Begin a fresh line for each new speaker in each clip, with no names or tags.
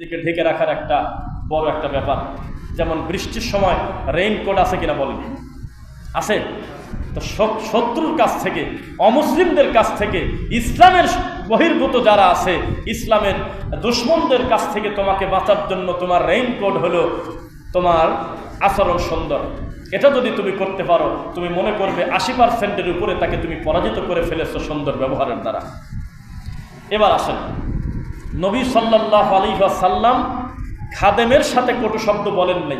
দিকে ঢেকে রাখার একটা বড় একটা ব্যাপার। যেমন বৃষ্টির সময় রেইনকোট আছে কিনা বলেন। আছে? তো শত্রুর কাছ থেকে, অমুসলিমদের কাছ থেকে, ইসলামের বহির্ভূত যারা আছে, ইসলামের দুশ্মনদের কাছ থেকে তোমাকে বাঁচার জন্য তোমার রেইনকোট হলো তোমার আচরণ সুন্দর। এটা যদি তুমি করতে পারো, তুমি মনে করবে আশি পার্সেন্টের উপরে তাকে তুমি পরাজিত করে ফেলেছো সুন্দর ব্যবহারের দ্বারা। এবার আসেন। নবী সাল্লাহ আলী সাল্লাম খাদেমের সাথে কটু শব্দ বলেন নাই।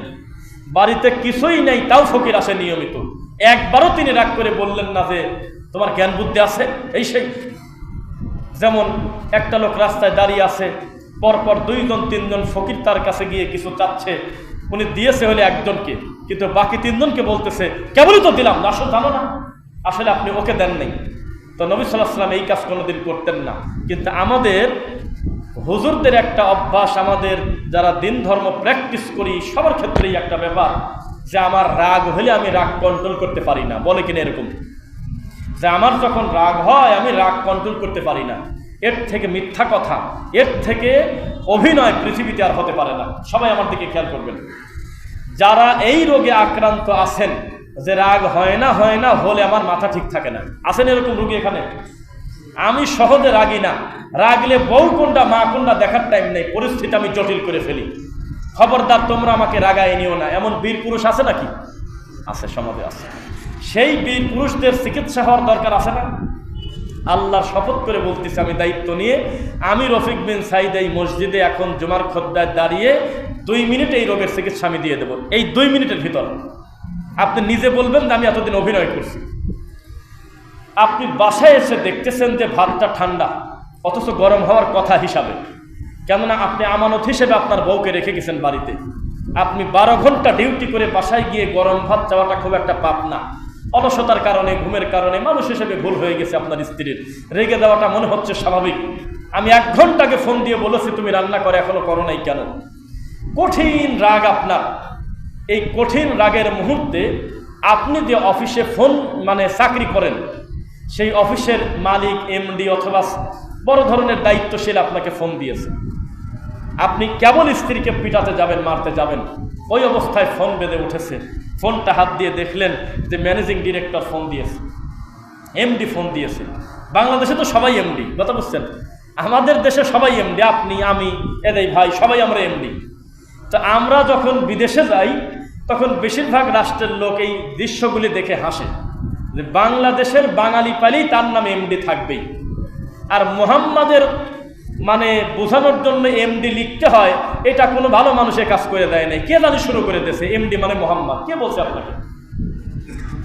বাড়িতে কিছুই নেই, তাও ফকির আসে নিয়মিত। একবারও তিনি রাগ করে বললেন না যে, তোমার জ্ঞান বুদ্ধি আছে? এই সেই। যেমন একটা লোক রাস্তায় দাঁড়িয়ে আছে, পরপর দুইজন, তিনজন ফকির তার কাছে গিয়ে কিছু চাচ্ছে। উনি দিয়েছে হলে একজনকে, কিন্তু বাকি তিনজনকে বলতেছে, কেবলই তো দিলাম আসলে জানো না। আসলে আপনি ওকে দেন নাই। তো নবী সাল্লাহ সাল্লাম এই কাজ কোনোদিন করতেন না। কিন্তু আমাদের হুজুরদের একটা অভ্যাস আমাদের, যারা দিন ধর্ম প্র্যাকটিস করি, সবার ক্ষেত্রেই একটা ব্যাপার যে আমার রাগ হলে আমি রাগ কন্ট্রোল করতে পারি না। বলে কিনা এরকম? যে আমার যখন রাগ হয়, আমি রাগ কন্ট্রোল করতে পারি না। এর থেকে মিথ্যা কথা, এর থেকে অভিনয় পৃথিবীতে আর হতে পারে না। সবাই আমার দিকে খেয়াল করবেন। যারা এই রোগে আক্রান্ত আছেন, যে রাগ হয় না হয় না, হলে আমার মাথা ঠিক থাকে না। আছেন এরকম রোগী এখানে? আমি সহজে রাগি না। রাগলে বউ কোনটা, মা কোনটা দেখার টাইম নেই। পরিস্থিতি আমি জটিল করে ফেলি। খবরদার তোমরা আমাকে রাগায় নিও না। এমন বীর পুরুষ আছে নাকি? আছে, সমাজে আছে। সেই বীর পুরুষদের চিকিৎসা হওয়ার দরকার আছে না? আল্লাহর শপথ করে বলতেছি, আমি দায়িত্ব নিয়ে আমি রফিক বিন সাইদ এই মসজিদে এখন জুমার খদ্দায় দাঁড়িয়ে দুই মিনিটে এই রোগের চিকিৎসা আমি দিয়ে দেবো। এই দুই মিনিটের ভিতর। আপনি নিজে বলবেন যে আমি এতদিন অভিনয় করছি। আপনি বাসায় এসে দেখতেছেন যে ভাতটা ঠান্ডা, অথচ গরম হওয়ার কথা হিসাবে। কেননা আপনি আমানত হিসেবে আপনার বউকে রেখে গেছেন বাড়িতে। আপনি বারো ঘণ্টা ডিউটি করে বাসায় গিয়ে গরম ভাত চাওয়াটা খুব একটা পাপ না। অলসতার কারণে, ঘুমের কারণে মানুষ হিসেবে ভুল হয়ে গেছে আপনার স্ত্রীর। রেগে দেওয়াটা মনে হচ্ছে স্বাভাবিক। আমি এক ঘন্টাকে ফোন দিয়ে বলেছি, তুমি রান্না করে এখনও করো নাই কেন? কঠিন রাগ আপনার। এই কঠিন রাগের মুহূর্তে আপনি যে অফিসে ফোন মানে চাকরি করেন সেই অফিসের মালিক এমডি অথবা বড় ধরনের দায়িত্বশীল আপনাকে ফোন দিয়েছে। আপনি কেবল স্ত্রীকে পিটাতে যাবেন, মারতে যাবেন, ওই অবস্থায় ফোন বেঁধে উঠেছে। ফোনটা হাত দিয়ে দেখলেন যে ম্যানেজিং ডিরেক্টর ফোন দিয়েছে। এমডি ফোন দিয়েছে। বাংলাদেশে তো সবাই এমডি কথা বুঝছেন? আমাদের দেশে সবাই এমডি আপনি, আমি, এদের ভাই, সবাই আমরা এমডি তো আমরা যখন বিদেশে যাই, তখন বেশিরভাগ রাষ্ট্রের লোক এই দৃশ্যগুলি দেখে হাসে। যে বাংলাদেশের বাঙালি পালি তার নাম এমডি থাকবেই। আর মোহাম্মদের মানে বোঝানোর জন্য এমডি লিখতে হয়, এটা কোনো ভালো মানুষের কাজ করে দেয় নাই। কে জানি শুরু করে দিয়েছে এমডি মানে মোহাম্মদ। কে বলছে আপনাকে?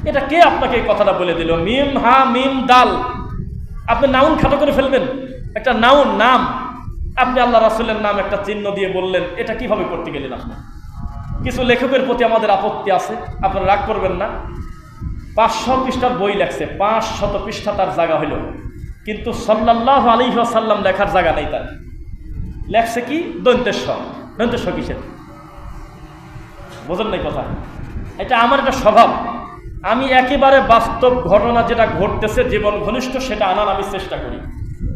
এটা কে আপনাকে এই কথাটা বলে দিল? মিম হা মিম দাল। আপনি নাউন খাটো করে ফেলবেন। একটা নাউন, নাম। আপনি আল্লাহ রাসুলের নাম একটা চিহ্ন দিয়ে বললেন, এটা কীভাবে করতে গেলেন আপনি? কিছু লেখকের প্রতি আমাদের আপত্তি আছে, আপনারা রাগ করবেন না। পাঁচশো পৃষ্ঠার বই লেখছে পাঁচ শত পৃষ্ঠা তার জায়গা হইল। কিন্তু সাল্লাহ আলী সাল্লাম লেখার জায়গা নেই তার। লেখছে কি? দন্তেশ্বর। দন্তেশ্বর কিসের? বোঝেন নাই কথা? এটা আমার একটা স্বভাব। আমি একেবারে বাস্তব ঘটনা যেটা ঘটতেছে, জীবন ঘনিষ্ঠ, সেটা আনার আমি চেষ্টা করি।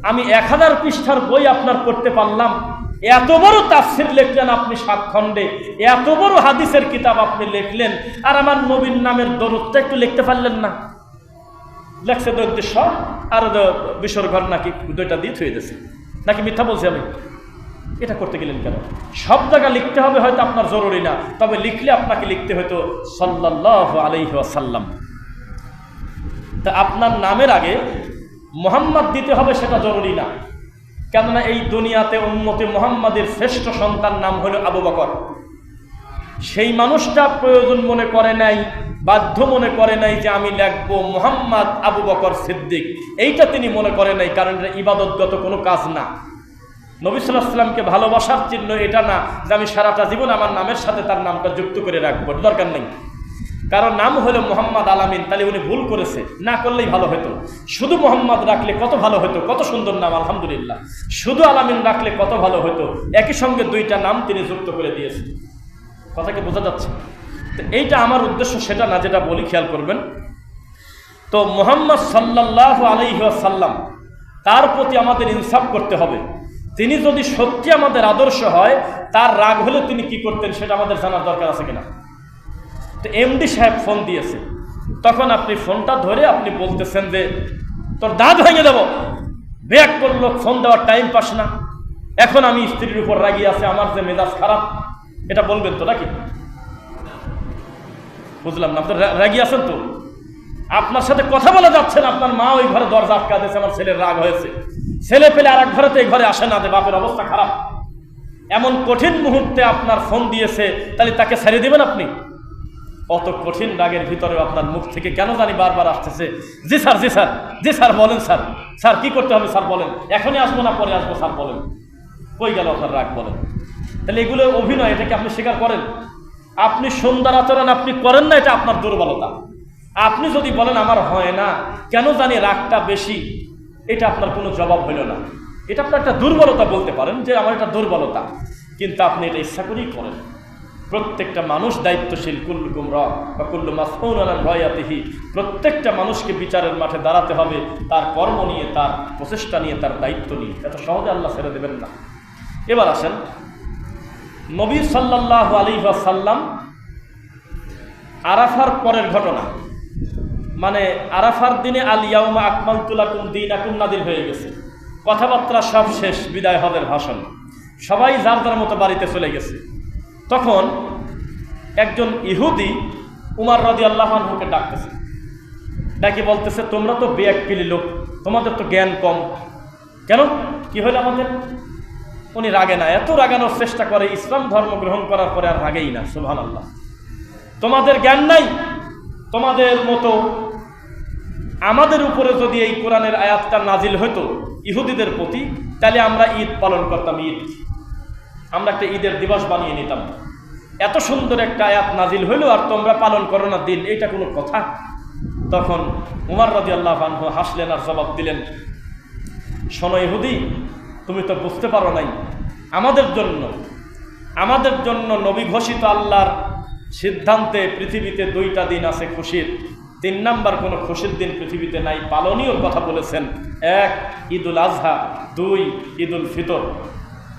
আমি এক হাজার পৃষ্ঠার বই আপনার করতে পারলাম এত বড় তাফসির লিখলেন আপনি সাত খণ্ডে এত বড় হাদিসের কিতাব আপনি লিখলেন, আর আমার নবীন নামের দরদটা একটু লিখতে পারলেন না। লেখছে দৈত্যেশ্বর আর বিসর্ঘর নাকি দুইটা দিয়ে থুয়ে দিয়েছে নাকি মিথ্যা বলছি আমি? এটা করতে গেলেন কেন? সব জায়গা লিখতে হবে হয়তো আপনার জরুরি না, তবে লিখলে আপনাকে লিখতে হয়তো সাল্লাহ আলাইহি আসাল্লাম তা আপনার নামের আগে মোহাম্মদ দিতে হবে সেটা জরুরি না। কেননা এই দুনিয়াতে উন্মতি মোহাম্মদের শ্রেষ্ঠ সন্তান নাম হলো আবু বকর। সেই মানুষটা প্রয়োজন মনে করে নাই, বাধ্য মনে করে নাই যে আমি লিখব মোহাম্মদ আবু বকর সিদ্দিক। এইটা তিনি মনে করে নাই, কারণ এটা ইবাদতগত কোনো কাজ না। নবী ভালোবাসার চিহ্ন এটা না যে আমি সারাটা জীবন আমার নামের সাথে তার নামটা যুক্ত করে রাখব দরকার নেই। কারণ নাম হলো মোহাম্মদ আলামিন, তাহলে উনি ভুল করেছে। না করলেই ভালো হতো। শুধু মোহাম্মদ রাখলে কত ভালো হতো, কত সুন্দর নাম, আলহামদুলিল্লাহ। শুধু আলামিন রাখলে কত ভালো হতো, একই সঙ্গে দুইটা নাম তিনি যুক্ত করে দিয়েছেন। কথা কি বোঝা যাচ্ছে? তো এইটা আমার উদ্দেশ্য, সেটা না যেটা বলি খেয়াল করবেন। তো মোহাম্মদ সাল্লাহ আলাইসাল্লাম তার প্রতি আমাদের ইনসাফ করতে হবে। তিনি যদি সত্যি আমাদের আদর্শ হয়, তার রাগ হলে তিনি কি করতেন, সেটা আমাদের জানার দরকার আছে কিনা? তো এমডি সাহেব ফোন দিয়েছে। তখন আপনি ফোনটা ধরে আপনি বলতেছেন যে, তোর দাঁত ভেঙে দেব। ব্যাক করল, ফোন দেওয়ার টাইম পাস না। এখন আমি স্ত্রীর উপর রাগি আছে, আমার যে মেজাজ খারাপ, এটা বলবেন তো নাকি? বুঝলাম না আপনার রাগি আছেন তো? আপনার সাথে কথা বলা যাচ্ছে না, আপনার মা ওই ঘরে দরজা আটকা দিয়েছে, আমার ছেলের রাগ হয়েছে। ছেলে পেলে আর এক ঘরে তো এই ঘরে আসে না যে বাপের অবস্থা খারাপ। এমন কঠিন মুহূর্তে আপনার ফোন দিয়েছে, তাহলে তাকে ছেড়ে দেবেন আপনি? অত কঠিন রাগের ভিতরে আপনার মুখ থেকে কেন জানি বারবার আসতেছে? জি স্যার জি স্যার জি স্যার, বলেন স্যার। স্যার, কি করতে হবে স্যার, বলেন। এখনই আসব না, পরে আসব, স্যার, বলেন। কই গেল আপনার রাগ, বলেন। তাহলে এগুলো অভিনয় এটাকে আপনি স্বীকার করেন? আপনি সুন্দর আচরণ আপনি করেন না, এটা আপনার দুর্বলতা। আপনি যদি বলেন, আমার হয় না কেন জানি রাগটা বেশি? এটা আপনার কোনো জবাব হইল না। এটা আপনার একটা দুর্বলতা বলতে পারেন যে, আমার এটা দুর্বলতা। কিন্তু আপনি এটা ইচ্ছা করেই করেন। প্রত্যেকটা মানুষ দায়িত্বশীল, কুল্লু কুমরা বা কুল্লু আলান রয়াতিহি প্রত্যেকটা মানুষকে বিচারের মাঠে দাঁড়াতে হবে, তার কর্ম নিয়ে, তার প্রচেষ্টা নিয়ে, তার দায়িত্ব নিয়ে। এত সহজে আল্লাহ ছেড়ে দেবেন না। এবার আসেন, নবী সাল্লাহ আলী সাল্লাম আরাফার পরের ঘটনা। মানে আরাফার দিনে, আল ইয়াউমা আকমাল তুলাকুম দিন আকুম নাদির হয়ে গেছে। কথাবার্তা সব শেষ, বিদায় হবের ভাষণ। সবাই যার যার মতো বাড়িতে চলে গেছে। তখন একজন ইহুদি উমার রাজি আল্লাহানহুকে ডাকতেছে। ডাকি বলতেছে, তোমরা তো বেয়াক্কিলি লোক, তোমাদের তো জ্ঞান কম। কেন? কি হলো আমাদের? উনি রাগে না, এত রাগানোর চেষ্টা করে, ইসলাম ধর্ম গ্রহণ করার পরে আর রাগেই না সুহান আল্লাহ তোমাদের জ্ঞান নাই, তোমাদের মতো আমাদের উপরে যদি এই কোরআনের আয়াতটা নাজিল হতো ইহুদিদের প্রতি, তাহলে আমরা ঈদ পালন করতাম, ঈদ। আমরা একটা ঈদের দিবস বানিয়ে নিতাম। এত সুন্দর একটা আয়াত নাজিল হইল আর তোমরা পালন করো না দিন এটা কোনো কথা? তখন উমার রাজি আল্লাহ হাসলেন আর জবাব দিলেন, শোনো ইহুদি, তুমি তো বুঝতে পারো নাই, আমাদের জন্য আমাদের জন্য নবী ঘোষিত আল্লাহর সিদ্ধান্তে পৃথিবীতে দুইটা দিন আছে খুশির। তিন নাম্বার, কোনো খুশির দিন পৃথিবীতে নাই, পালনীয় কথা বলেছেন, এক ঈদুল আজহা, দুই ঈদুল ফিতর।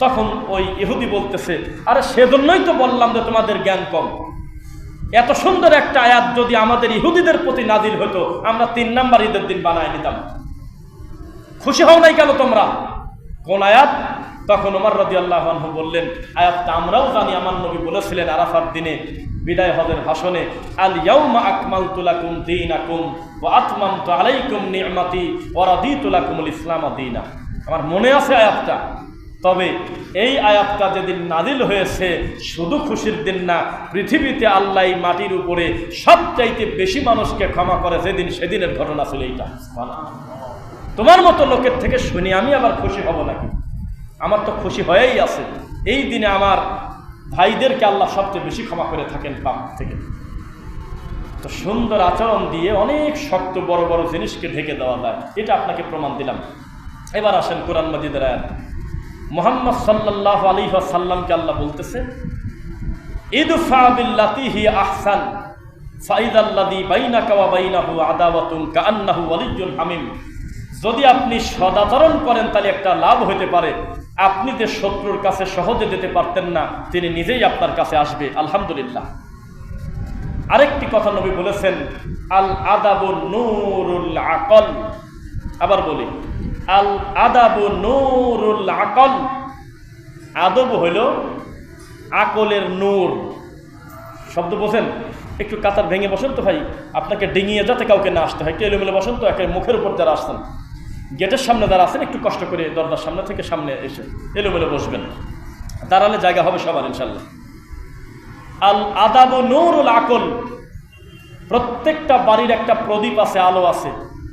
তখন ওই ইহুদি বলতেছে, আরে সেজন্যই তো বললাম যে তোমাদের জ্ঞান কম। এত সুন্দর একটা আয়াত যদি আমাদের ইহুদিদের প্রতি নাজিল হতো, আমরা তিন নাম্বার ঈদের দিন বানায় নিতাম। খুশি হও নাই কেন তোমরা? কোন আয়াত? তখন ওমর রদি আল্লাহ বললেন, আয়াতটা আমরাও জানি, আমার নবী বলেছিলেন আরাফার দিনে, বিদায় হজের ভাষণে আল ইয়াউমা আকমাল তুলাকুম দিন আকুম ও আতমাম তো আলাইকুম নিয়মাতি ওরাদি তুলাকুমুল ইসলাম দিনা। আমার মনে আছে আয়াতটা। তবে এই আয়াতটা যেদিন নাদিল হয়েছে, শুধু খুশির দিন না, পৃথিবীতে আল্লাহ মাটির উপরে সবচাইতে বেশি মানুষকে ক্ষমা করে যেদিন সেদিনের ঘটনা ছিল এইটা। তোমার মতো লোকের থেকে শুনি আমি আবার খুশি হব নাকি? আমার তো খুশি হয়েই আছে। এই দিনে আমার ভাইদেরকে আল্লাহ সবচেয়ে বেশি ক্ষমা করে থাকেন পাপ থেকে। তো সুন্দর আচরণ দিয়ে অনেক শক্ত বড় বড় জিনিসকে ঢেকে দেওয়া যায়। এটা আপনাকে প্রমাণ দিলাম। এবার আসেন কোরআন মজিদের আয়াত। মোহাম্মদ সাল্লাহ আলী সাল্লামকে আল্লাহ বলতেছে, ইদফা বিল্লাতি হি আহসান হামিম। যদি আপনি সদাচরণ করেন, তাহলে একটা লাভ হতে পারে। আপনি যে শত্রুর কাছে সহজে যেতে পারতেন না, তিনি নিজেই আপনার কাছে আসবে। আলহামদুলিল্লাহ। আরেকটি কথা নবী বলেছেন, আল আদাবু নূরুল আকল। আবার বলি আল আদাবু নূরুল আকল। আদব হইল আকলের নূর। শব্দ বোঝেন একটু কাতার ভেঙে বসেন তো ভাই। আপনাকে ডিঙিয়ে যাতে কাউকে না আসতে হয়। একটু এলোমেলো বসেন তো একে মুখের উপর যারা আসছেন। গেটের সামনে যারা আছেন, একটু কষ্ট করে দরজার সামনে থেকে সামনে এসে এলোমেলো বসবেন। দাঁড়ালে জায়গা হবে সবার, ইনশাল্লাহ। আল আদাব নূরুল আকল। প্রত্যেকটা বাড়ির একটা প্রদীপ আছে, আলো আছে।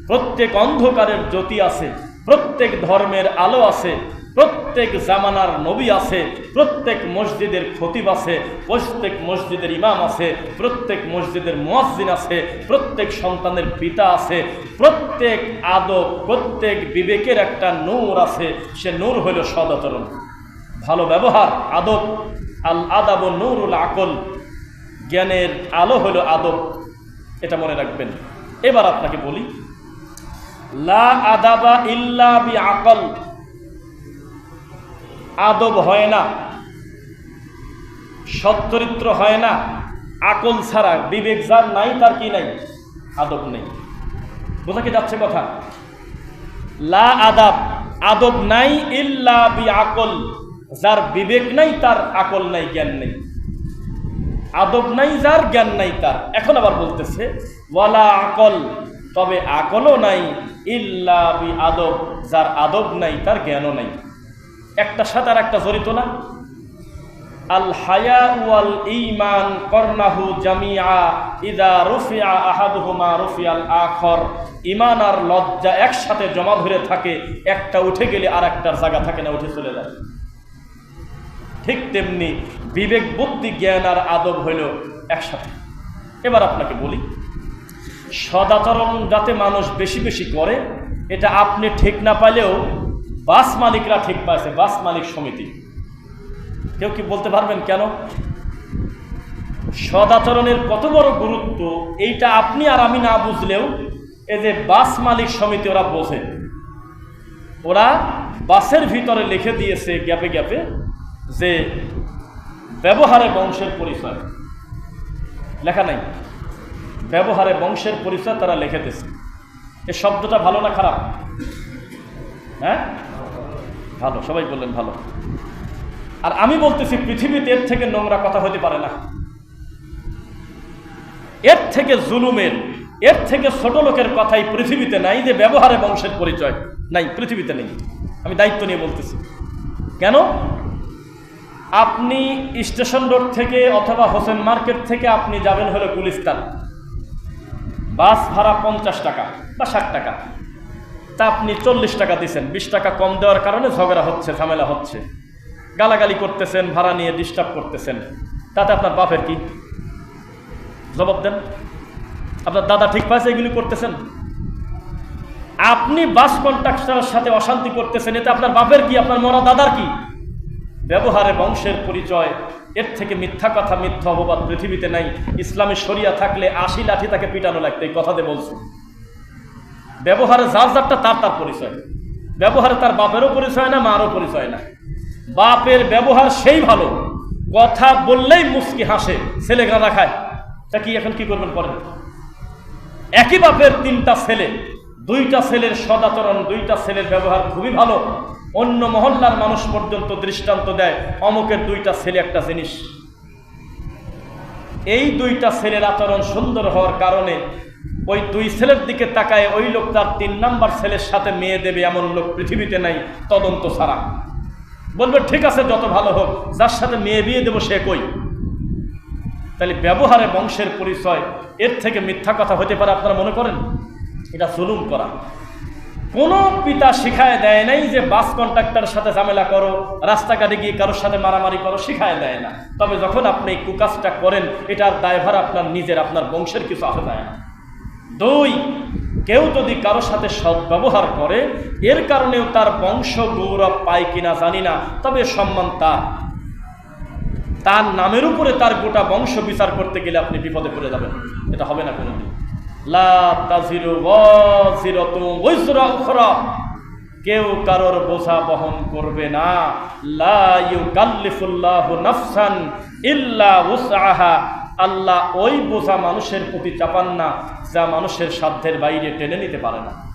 প্রত্যেক অন্ধকারের জ্যোতি আছে। প্রত্যেক ধর্মের আলো আছে, প্রত্যেক জামানার নবী আছে, প্রত্যেক মসজিদের খতিব আছে, প্রত্যেক মসজিদের ইমাম আছে, প্রত্যেক মসজিদের মুয়াজ্জিন আছে, প্রত্যেক সন্তানের পিতা আছে, প্রত্যেক আদব, প্রত্যেক বিবেকের একটা নূর আছে, সে নূর হইল সদাচরণ। ভালো ব্যবহার, আদব, আল আদাব নূরুল আকল, জ্ঞানের আলো হলো আদব, এটা মনে রাখবেন। এবার আপনাকে বলি লা আদাবা ইল্লা বি আকল আদব হয় না। সচ্চরিত্র হয় না। আকল ছাড়া বিবেক যার নাই, তার কি নাই? আদব নেই। বোঝা কি যাচ্ছে কথা? লা আদাব, আদব নাই, ইল্লা বি আকল যার বিবেক নাই, তার আকল নাই, জ্ঞান নেই। আদব নাই, যার জ্ঞান নাই, তার। এখন আবার বলতেছে, ওয়ালা আকল, তবে আকলও নাই ইল্লা বি আদব, যার আদব নাই, তার জ্ঞানও নাই। একটা সাথে আর একটা জড়িত না। আল হায়া ওয়াল ঈমান করনাহু জামিআ, ইদা রুফিআ আহাদুহুমা রুফিয়াল আখর। ইমান আর লজ্জা একসাথে জমা ধরে থাকে, একটা উঠে গেলে আর একটার জায়গা থাকে না, উঠে চলে যায়। ঠিক তেমনি বিবেক বুদ্ধি জ্ঞান আর আদব হইল একসাথে। এবার আপনাকে বলি সদাচরণ যাতে মানুষ বেশি বেশি করে, এটা আপনি ঠিক না পাইলেও বাস মালিকরা ঠিক পাইছে, বাস মালিক সমিতি। কেউ কি বলতে পারবেন কেন? সদাচরণের কত বড় গুরুত্ব, এইটা আপনি আর আমি না বুঝলেও এই যে বাস মালিক সমিতি ওরা বোঝে। ওরা বাসের ভিতরে লিখে দিয়েছে গ্যাপে গ্যাপে যে ব্যবহারে বংশের পরিচয়। লেখা নাই? ব্যবহারে বংশের পরিচয় তারা লিখে এ শব্দটা ভালো না খারাপ? হ্যাঁ? ভালো, সবাই বললেন ভালো। আর আমি বলতেছি, পৃথিবীতে এর থেকে নোংরা কথা হতে পারে না। এর থেকে জুলুমের, এর থেকে ছোট লোকের কথাই পৃথিবীতে নাই যে ব্যবহারে বংশের পরিচয়। নাই, পৃথিবীতে নেই। আমি দায়িত্ব নিয়ে বলতেছি। কেন? আপনি স্টেশন রোড থেকে অথবা হোসেন মার্কেট থেকে আপনি যাবেন হলো গুলিস্তান। বাস ভাড়া পঞ্চাশ টাকা বা ষাট টাকা। তা আপনি চল্লিশ টাকা দিচ্ছেন বিশ টাকা কম দেওয়ার কারণে ঝগড়া হচ্ছে, ঝামেলা হচ্ছে। গালাগালি করতেছেন, ভাড়া নিয়ে ডিস্টার্ব করতেছেন। তাতে আপনার বাপের কি? জবাব দেন। আপনার দাদা ঠিক পাইছে এগুলি করতেছেন? আপনি বাস কন্ট্রাক্টরের সাথে অশান্তি করতেছেন, এতে আপনার বাপের কি, আপনার মরা দাদার কি? ব্যবহারে বংশের পরিচয় এর থেকে মিথ্যা কথা, মিথ্যা অপবাদ পৃথিবীতে নাই। ইসলামী শরিয়া থাকলে আশি লাঠি তাকে পিটানো লাগতো, এই কথাতে বলছি। ব্যবহারে যার যারটা তার তার পরিচয়। ব্যবহারে তার বাপেরও পরিচয় না, মারও পরিচয় না। বাপের ব্যবহার সেই ভালো। কথা বললেই মুস্কি হাসে ছেলেরা রাখায় তা কি এখন কি করবেন পরে? একই বাপের তিনটা ছেলে, দুইটা ছেলের সদাচরণ, দুইটা ছেলের ব্যবহার খুবই ভালো। অন্য মহল্লার মানুষ পর্যন্ত দৃষ্টান্ত দেয়, অমুকের দুইটা ছেলে একটা জিনিস। এই দুইটা ছেলের আচরণ সুন্দর হওয়ার কারণে ওই দুই ছেলের দিকে তাকায় ওই লোক তার তিন নাম্বার ছেলের সাথে মেয়ে দেবে এমন লোক পৃথিবীতে নাই, তদন্ত ছাড়া। বলবে, ঠিক আছে, যত ভালো হোক, যার সাথে মেয়ে বিয়ে দেবো সে কই? তাহলে ব্যবহারে বংশের পরিচয়, এর থেকে মিথ্যা কথা হতে পারে, আপনারা মনে করেন? এটা জুলুম করা। কোনো পিতা শিখায় দেয় নাই যে বাস কন্ট্রাক্টরের সাথে ঝামেলা করো, রাস্তাঘাটে গিয়ে কারোর সাথে মারামারি করো, শিখায় দেয় না। তবে যখন আপনি এই কুকাজটা করেন, এটার দায়ভার আপনার নিজের, আপনার বংশের কিছু আসে যায় না। দুই, কেউ যদি কারোর সাথে সদ্ব্যবহার করে, এর কারণেও তার বংশ, গৌরব পায় কিনা জানি না, তবে সম্মান তার। তার নামের উপরে তার গোটা বংশ বিচার করতে গেলে আপনি বিপদে পড়ে যাবেন। এটা হবে না কোনোদিন। কেউ কারোর বোঝা বহন করবে না। নাফসান ইল্লা উসাহা আল্লাহ ওই বোঝা মানুষের প্রতি চাপান না, যা মানুষের সাধ্যের বাইরে টেনে নিতে পারে না।